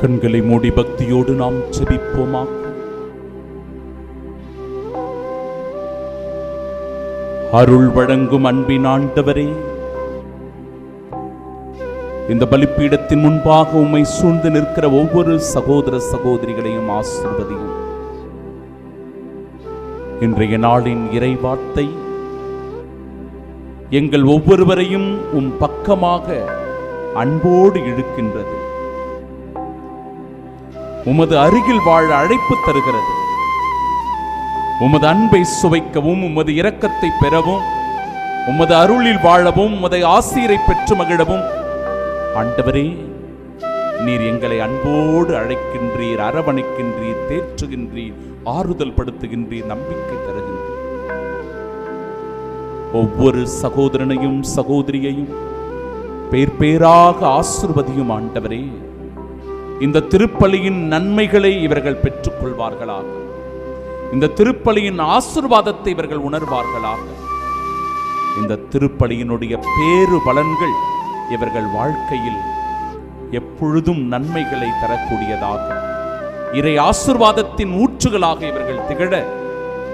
கண்களை மூடி பக்தியோடு நாம் செபிப்போமா அருள் வழங்கும் அன்பின் ஆண்டவரே இந்த பலிப்பீடத்தின் முன்பாக உம்மை சூழ்ந்து நிற்கிற ஒவ்வொரு சகோதர சகோதரிகளையும் ஆசிர்வதியும். இன்றைய நாளின் இறைவார்த்தை எங்கள் ஒவ்வொருவரையும் உம் பக்கமாக அன்போடு இழுக்கின்றது. உமது அருகில் வாழ அழைப்பு தருகிறது. உமது அன்பை சுவைக்கவும் உமது இரக்கத்தை பெறவும் உமது அருளில் வாழவும் உமது ஆசீரை பெற்று மகிழவும். ஆண்டவரே நீர் எங்களை அன்போடு அழைக்கின்றீர் அரவணைக்கின்றீர் தேற்றுகின்றீர் ஆறுதல் படுத்துகின்றீர் நம்பிக்கை தருகின்றீர். ஒவ்வொரு சகோதரனையும் சகோதரியையும் பேர் பேராக ஆசிர்வதியும் ஆண்டவரே. இந்த திருப்பலியின் நன்மைகளை இவர்கள் பெற்றுக்கொள்வார்களாக. இந்த திருப்பலியின் ஆசிர்வாதத்தை இவர்கள் உணர்வார்களாக. இந்த திருப்பலியினுடைய பேரு பலன்கள் இவர்கள் வாழ்க்கையில் எப்பொழுதும் நன்மைகளை தரக்கூடியதாக. இறை ஆசிர்வாதத்தின் ஊற்றுகளாக இவர்கள் திகழ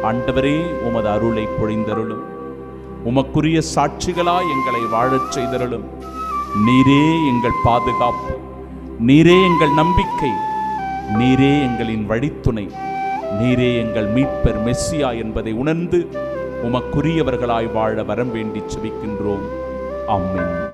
ஆண்டவரே உமது அருளை பொழிந்தருளும். உமக்குரிய சாட்சிகளா எங்களை வாழச் செய்தருளும். நீரே எங்கள் பாதுகாப்பு. நீரே எங்கள் நம்பிக்கை நீரே எங்களின் வழித்துணை நீரே எங்கள் மீட்பர் மெஸ்ஸியா என்பதை உணர்ந்து உமக்குரியவர்களாய் வாழ வரம் வேண்டி செபிக்கின்றோம். ஆமென்.